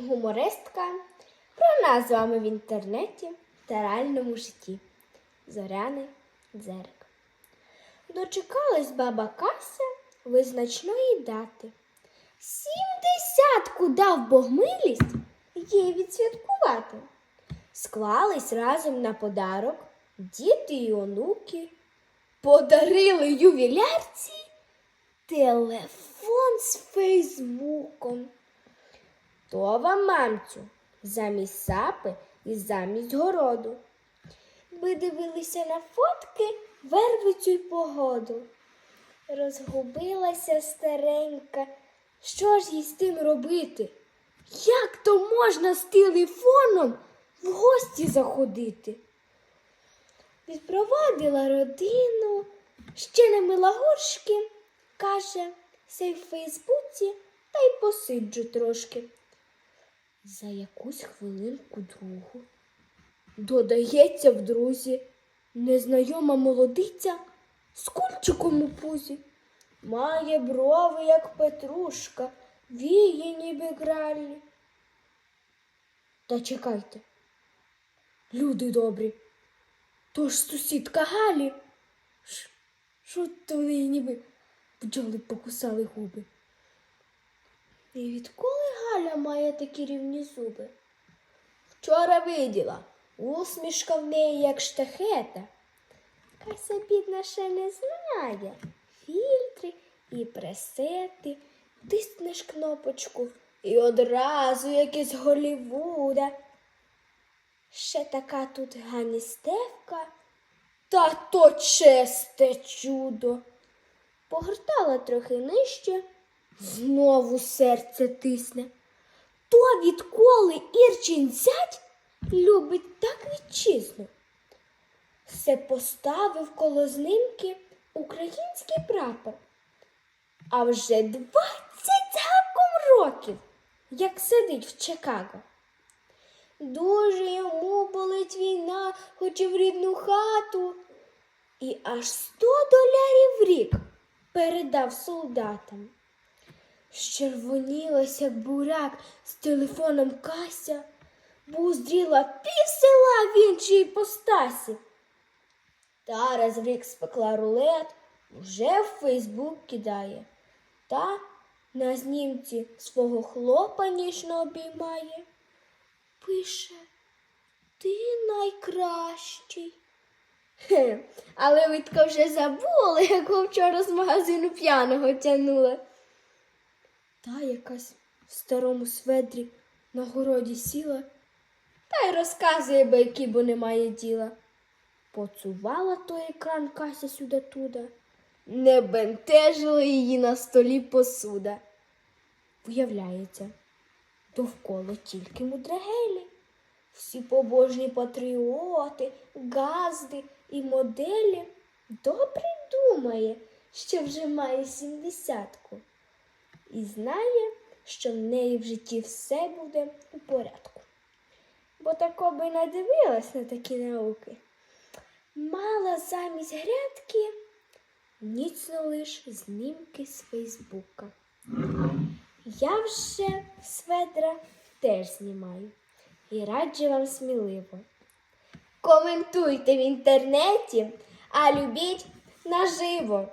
гумористка про нас з вами в інтернеті та реальному житті. Зоряний дзерек. Дочекалась баба Кася визначної дати. Сімдесятку дав Бог милість їй відсвяткувати. Склались разом на подарок діти й онуки, подарили ювілярці телефон з Фейсбуком. То вам, мамцю, замість сапи і замість городу. Ви дивилися на фотки вервицю й погоду. Розгубилася старенька. Що ж їй з тим робити? Як то можна з телефоном в гості заходити? Відпровадила родину, ще не мила горшки, каже, сей в Фейсбуці та й посиджу трошки. За якусь хвилинку другу додається в друзі незнайома молодиця з кульчиком у пузі. Має брови, як петрушка, віє, ніби гралі. Та чекайте, люди добрі, то ж сусідка Галі. Що то в неї ніби бджоли покусали губи? І відколи Галя має такі рівні зуби? Вчора виділа, усмішка в неї, як штахета. Кася бідна ще не знає. Фільтри і пресети, тиснеш кнопочку і одразу якесь Голівуда. Ще така тут ганістевка, та то честе чудо. Погортала трохи нижче, знову серце тисне. Відколи Ірчин зять любить так вітчизну. Все поставив коло знимки український прапор. А вже двадцять гаком років, як сидить в Чикаго. Дуже йому болить війна, хоч і в рідну хату. І аж сто долярів в рік передав солдатам. Щервонілась, як буряк з телефоном Кася, бо уздріла пів села в іншій постасі. Та раз в рік спекла рулет, вже в Фейсбук кидає. Та на знімці свого хлопа ніжно обіймає. Пише, ти найкращий. Хе, але Витка вже забула, якого вчора з магазину п'яного тянула. Та якась в старому сведрі на городі сіла та й розказує байки, бо немає діла. Поцувала той екран Кася сюди туда, не бентежила її на столі посуда. Виявляється, довкола тільки мудрагелі. Всі побожні патріоти, газди і моделі добре думає, що вже має сімдесятку. І знає, що в неї в житті все буде у порядку. Бо тако би надивилась на такі науки. Мала замість грядки ніцно лиш знімки з Фейсбука. Я вже сведра теж знімаю і раджу вам сміливо. Коментуйте в інтернеті, а любіть наживо.